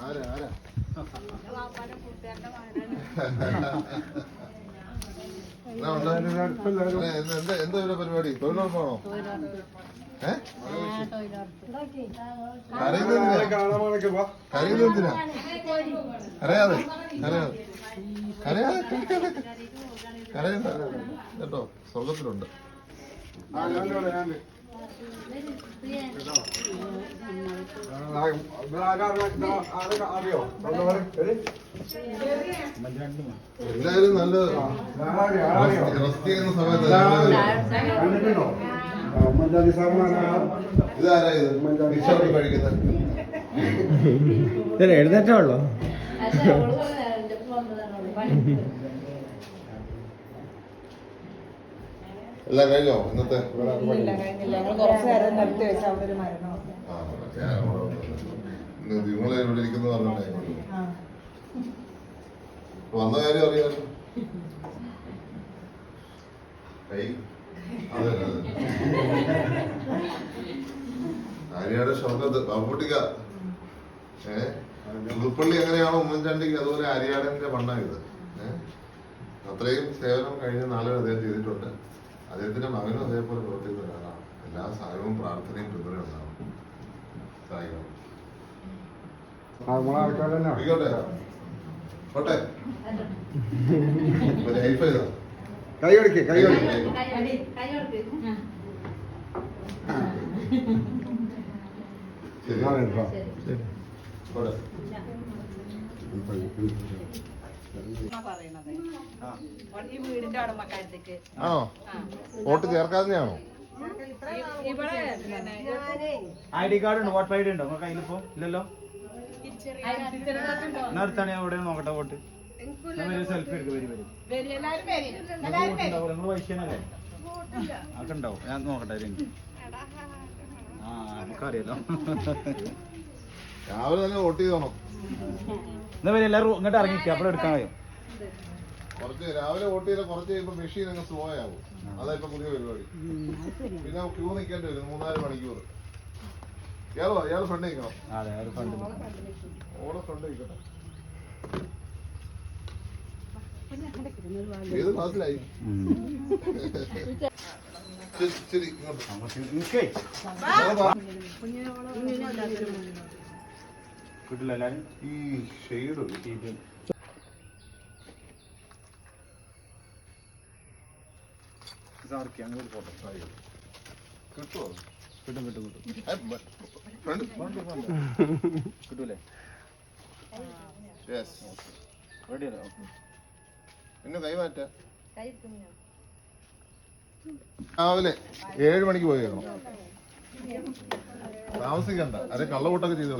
ആരാ ആരാ? എന്ത് എന്താ എന്താ ഇവിടെ പരിപാടി? തൊഴിലുറപ്പാണോ? ഏ? കരയുന്നതിനാ കരയുന്നതിനാ കരയാതെ കരയാതെ. കരയാതെ കരയാതെ. കരയുന്ന കേട്ടോ സ്വർഗത്തിലുണ്ട് എല്ലാവരും നല്ല റെസ്റ്റ് ചെയ്യുന്ന സമയത്ത് ഇതാരാ ഇത്? കഴിക്കുന്നത് എഴുന്നേറ്റേ ഉള്ളോ. എല്ലാം കഴിഞ്ഞോ? ഇന്നത്തെ നിങ്ങളെ ഇവിടെ ഇരിക്കുന്നു പറഞ്ഞോണ്ടേ ആ. വന്ന കാര്യം അറിയാലോ. കൈ അതെ അതെ. ആര്യയുടെ സ്വർഗത്ത് ബാബുട്ടിക്ക. ഏ? പുതുപ്പള്ളി എങ്ങനെയാണോ ഉമ്മൻചാണ്ടിക്ക് അതുപോലെ ആര്യാടന്റെ മണ്ണായത് ഏഹ് അത്രയും സേവനം കഴിഞ്ഞ നാളുകൾ അദ്ദേഹം ചെയ്തിട്ടുണ്ട്. അദ്ദേഹത്തിന്റെ മകനും അതേപോലെ പ്രവർത്തിക്കുന്ന ഒരാളാണ്. എല്ലാ സഹായവും പ്രാർത്ഥനയും പിന്തുണയും ഉണ്ടാവും സഹായിക്കണം. പോട്ടെ. കൈ കൊടുക്കേ കൈ കൊടുക്കേ. ആണോ? വോട്ട് ചേർക്കാതെയാണോ ഐ ഡി കാർഡ് ഉണ്ട് വോട്ടർ ഐ ഡി ഉണ്ടോ? കയ്യിലിപ്പോ ഇല്ലല്ലോ? അടുത്താണ് ഞാൻ ഇവിടെ നോക്കട്ടെ പോട്ട്? സെൽഫി എടുക്കും വരും വരും. നിങ്ങൾ വൈശ്യനല്ലേ അതൊക്കെ ഉണ്ടാവും. ഞാൻ നോക്കട്ടെ ആ നമുക്കറിയാലോ. രാവിലെ തന്നെ വോട്ട് ചെയ്തോണം എന്നാ വരും എല്ലാവരും ഇങ്ങോട്ട് ഇറങ്ങിക്കുക അപ്പോൾ എടുക്കാൻ കഴിയും കുറച്ച് രാവിലെ വോട്ട് ചെയ്ത കുറച്ച് കഴിയുമ്പോൾ മെഷീൻ അങ്ങ് സ്ലോ ആവും. അതാ ഇപ്പൊ പുതിയ പരിപാടി. പിന്നെ ക്യൂ നിൽക്കേണ്ടി വരും മൂന്നാൽ മണിക്കൂർ ഇയാളോ? ഇയാൾ ഫ്രണ്ട് നിൽക്കണം? അതെ ഒരു ഫണ്ട് ഓടെ ഫ്രണ്ട് നിൽക്കട്ടെ. ഏത് ക്ലാസ്സിലായി ശരി, ശരി ഇങ്ങോട്ട്. നിൽക്കേ കിട്ടില്ല ഈ ഷെയ്ഡ് അങ്ങോട്ട് ഫോട്ടോ കിട്ടുമോ കിട്ടും കിട്ടും കിട്ടൂലേ? യെസ് റെഡി അല്ലേ? പിന്നെ രാവിലെ ഏഴ് മണിക്ക് പോയിരുന്നു താമസിക്കണ്ട. അതെ കള്ളവോട്ടൊക്കെ ചെയ്ത്